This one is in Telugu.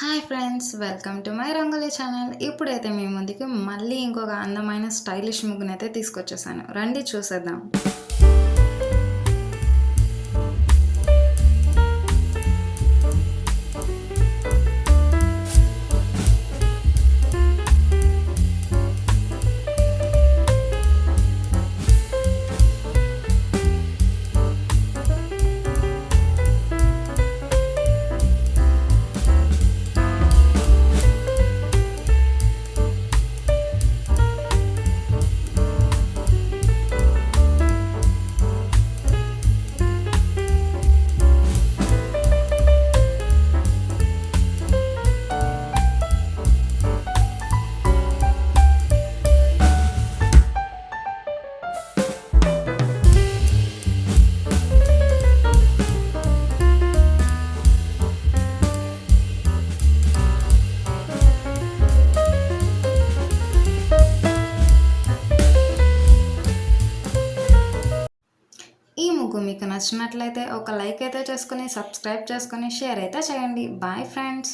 Hi friends welcome to my rangoli channel ఇప్పుడైతే మీ ముందుకి మళ్ళీ ఇంకొక అందమైన స్టైలిష్ ముగ్గునైతే తీసుకొచ్చేసాను. రండి చూసేద్దాం. ముగ్గు మీకు నచ్చినట్లయితే ఒక లైక్ అయితే చేసుకుని సబ్స్క్రైబ్ చేసుకొని షేర్ అయితే చేయండి. Bye friends